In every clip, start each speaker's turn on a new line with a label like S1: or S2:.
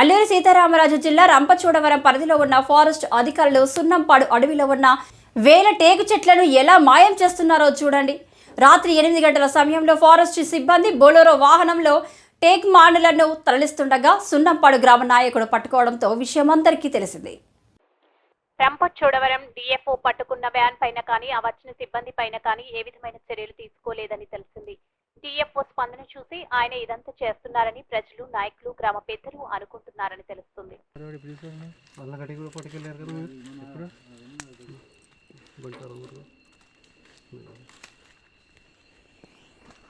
S1: అల్లూరి సీతారామరాజు జిల్లా రంపచోడవరం పరిధిలో ఉన్న ఫారెస్ట్ అధికారులు సున్నంపాడు అడవిలో ఉన్న వేల టేకు చెట్లను ఎలా మాయం చేస్తున్నారో చూడండి. రాత్రి ఎనిమిది గంటల సమయంలో ఫారెస్ట్ సిబ్బంది బొలోరో వాహనంలో టేక్ మానులను తరలిస్తుండగా సున్నంపాడు గ్రామ నాయకుడు పట్టుకోవడంతో విషయమందరికీ తెలిసింది.
S2: రంపచోడవరం డిఎఫ్ఓ పట్టుకున్న వ్యాన్ పైన కానీ ఆ వచ్చిన సిబ్బంది పైన కానీ ఏ విధమైన చర్యలు తీసుకోలేదని తెలిసింది. చూసి ఆయన ఇదంతా చేస్తున్నారని ప్రజలు నాయకులు గ్రామ పెద్దలు అనుకుంటున్నారని తెలుస్తుంది.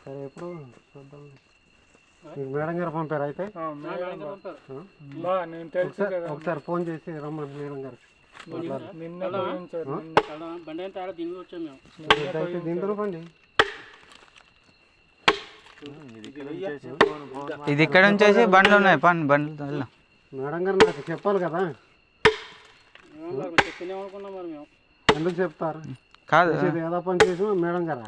S3: సరే ఎప్పుడు? చూద్దాం. మేడం గారు పంపారు అయితే? ఒకసారి ఫోన్ చేసి రమ్మని మేడం గారు
S4: నిన్న
S5: బండి అయిన తాడ దీనికి వచ్చాం మేము
S3: అయితే దీంట్లో పండి
S6: ఇది ఇక్కడ ఉంచేసి బండ్లు ఉన్నాయి పని బండ్లు వెళ్దాం
S3: మేడం గారు నాకు చెప్పాలి కదా. ఎందుకు చెప్తారు?
S6: కాదు.
S3: ఏదో పని చేసిన మేడం గారా?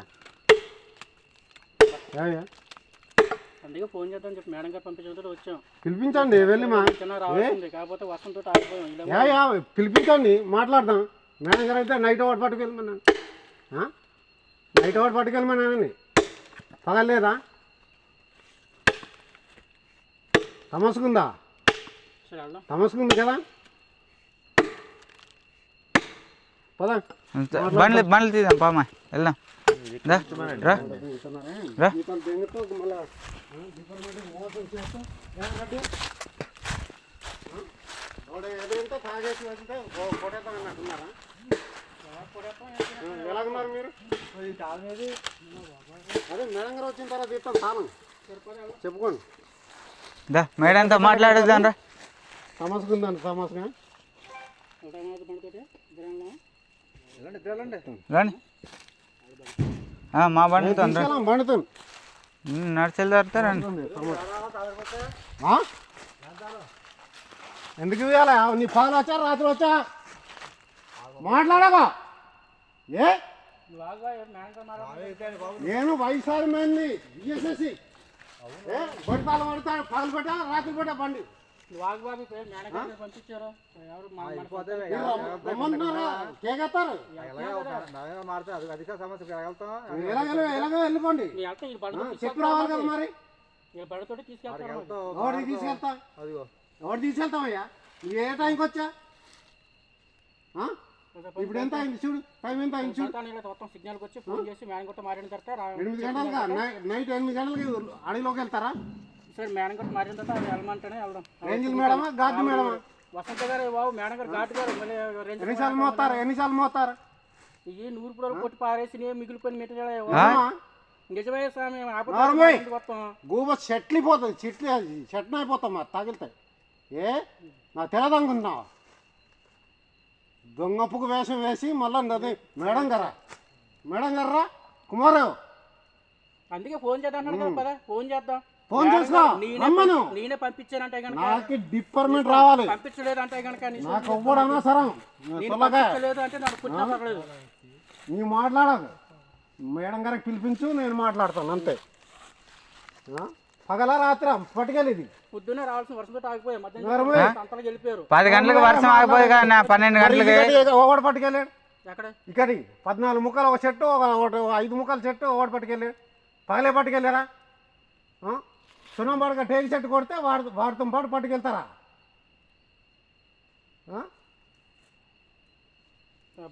S5: అందుకే ఫోన్ చేద్దాం చెప్పి మేడం గారు పంపించడంతో వచ్చాం.
S3: పిలిపించండి వెళ్ళి మా
S5: కాకపోతే వర్షంతో ఆగిపోయాం.
S3: పిలిపించండి మాట్లాడదాం. మేడం గారు అయితే నైట్ అవుట్ పట్టుకెళ్ళమన్నాను? నైట్ అవుట్ పట్టుకెళ్ళమన్నానని. పగలేదా తమసుకుందా? తమసుకుంది కదా? పదా.
S6: బండ్లు బండ్లు తీద్దాం పామా వెళ్దాం. రా, రా.
S3: ఎలాగున్నారు మీరు? అదే మేడం గారు వచ్చిన తర్వాత ఇస్తాం స్థానం చెప్పుకోండి.
S6: దా మేడంతో మాట్లాడేద్దాం రా
S3: సమస్యకుందండి
S5: వెళ్దామా?
S6: రండి ఆ, మా బండితో
S3: బండితో
S6: నడిచెల్ దొరికితే రండి
S3: ఆ? ఎందుకు ఇవ్వాలా? నీ పాలు వచ్చా రాత్రి వచ్చా? మాట్లాడగా ఏ. నేను వైఎస్ఆర్ మంది బిఎస్ఎస్సి. ఏ బడితాలు పడతాడు పగలు పెట్టా రాత్రి పెట్టా బండి.
S5: పంపించారు. ఎవరు మా- మన
S3: రమ్మంటున్నారా? కేకెత్తారు ఎలాగో ఎలాగో వెళ్ళిపోండి. చెప్పి రావాలి కదా మరి? ఎవరికి తీసుకెళ్తా ఎవరు తీసుకెళ్తామయ్యా నువ్వు ఏ టైంకి వచ్చా? ఇప్పుడు ఎంత అయింది? చూడు టైం ఎంత అయింది? చూడు.
S5: మొత్తం సిగ్నల్కి వచ్చి ఫోన్ చేసి మేడం గట్ట మారిన తర్వాత
S3: ఎనిమిది గంటలుగా నైట్ ఎనిమిది గంటలకి అడవిలోకి వెళ్తారా?
S5: సరే మేడం గట్ట మారిన తర్వాత అది వెళ్ళమంటేనే వెళ్దాం.
S3: రేంజిల్ మేడమా గార్డు మేడమా?
S5: వసంత గారు బాబు మేడం గారు ఘాటు గారు మళ్ళీ
S3: ఎన్నిసార్లు మోస్తారు ఎన్నిసార్లు మోస్తారు
S5: ఈ నూరు పుడలు కొట్టి పారేసి మిగిలిపోయిన మెటీరియల్? నిజమే స్వామి
S3: గూబ చెట్లు పోతుంది చెట్లు చెట్లు అయిపోతాం మరి తగిలితాయి ఏ? నా తెలదనుకుంటున్నావా దొంగప్పుకు వేషం వేసి మళ్ళీ నది మేడం గారా? మేడం గారా? కుమారావు
S5: అందుకే ఫోన్ చేద్దాం అన్నాడు కదా పద ఫోన్ చేద్దాం.
S3: ఫోన్
S5: నేనే పంపించానంటే
S3: నాకు డిపార్ట్మెంట్ రావాలి.
S5: పంపించలేదంటే
S3: నాకు ఎవ్వడు అనవసరం.
S5: పంపించలేదు అంటే నాకు పుట్టిన పర్లేదు
S3: నీ మాట్లాడదు మేడం గారికి పిలిపించు నేను మాట్లాడతాను అంతే? పగలా రాత్రి పట్టుకెళ్ళి ఇది
S5: పొద్దున్నే రావాల్సిన వర్షంతో ఆగిపోయాయి మధ్యాహ్నం వెళ్ళిపోయారు
S6: పది గంటలకు వర్షం ఆగిపోయి కానీ పన్నెండు గంటలకి.
S3: ఒకటి పట్టుకెళ్ళాడు.
S5: ఎక్కడ?
S3: ఇక్కడికి పద్నాలుగు ముక్కలు ఒక చెట్టు ఒక ఒకటి ఐదు ముక్కల చెట్టు ఒకటి పట్టుకెళ్ళాడు. పగలే పట్టుకెళ్ళారా? సున్నం పడక టేకి చెట్టు కొడితే వాడు వాడితో పాటు పట్టుకెళ్తారా?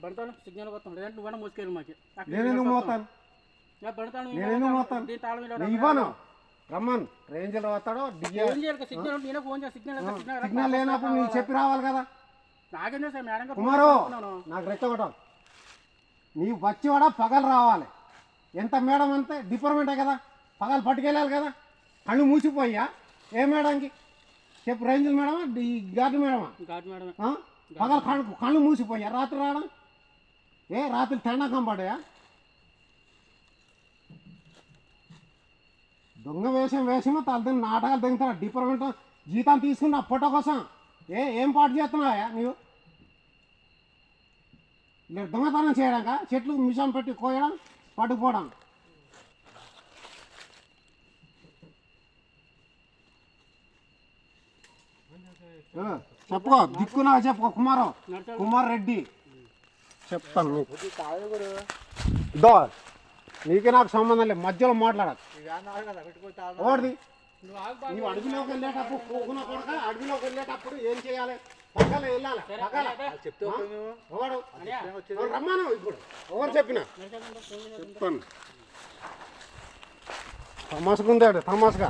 S5: బంటాను సిగ్నల్ వస్తాం లేదంటే నువ్వైనా మోసుకెళ్ళి మాకు.
S3: నేను ఎందుకు
S5: బంటాను
S3: నేను ఎందుకు నేను ఇవ్వను. రమ్మన్. రేంజ్లో వస్తాడో
S5: సిగ్నల్ ఉంటే ఫోన్ చేసి సిగ్నల్ ఎంత సిగ్నల్
S3: సిగ్నల్ లేనప్పుడు నీకు చెప్పి రావాలి కదా.
S5: నాకేం సార్ మేడం గారు
S3: కుమారు. నాకు నీవు వచ్చేవాడ పగలు రావాలి. ఎంత మేడం అంతే డిపార్ట్మెంటే కదా. పగలు పట్టుకెళ్ళాలి కదా. కళ్ళు మూసిపోయా ఏ మేడంకి? చెప్పు రేంజిల్ మేడమా? D guard మేడమా? పగలు కళ్ళు కళ్ళు మూసిపోయా రాత్రి రావడం? ఏ రాత్రి తెండకం పడ్డాయా? దొంగ వేషం వేషమో తల నాటకాలు దిగుతాడు డిపార్ట్మెంట్ జీతం తీసుకున్న ఫోటో కోసం. ఏ ఏం పాటు చేస్తున్నావా నీవు? ఇలా దొంగతనం చేయడాక చెట్లు మిషన్ పెట్టి కోయడం పట్టుకుపోవడం చెప్పుకో దిక్కు నాకు చెప్పుకో కుమారం. కుమార్ రెడ్డి. చెప్తాను దో నీకే నాకు సంబంధం లేదు. మధ్యలో మాట్లాడదు ఓడిది నువ్వు అడవిలోకి వెళ్ళేటప్పుడు కోకున కొడక అడవిలోకి వెళ్ళేటప్పుడు ఏం చేయాలి? పక్కన వెళ్ళాలి. పక్కన. ఎవడు? రమ్మను ఇప్పుడు. ఎవరు చెప్పిన? చెప్తాను తమాసుకుందాడు తమాసుగా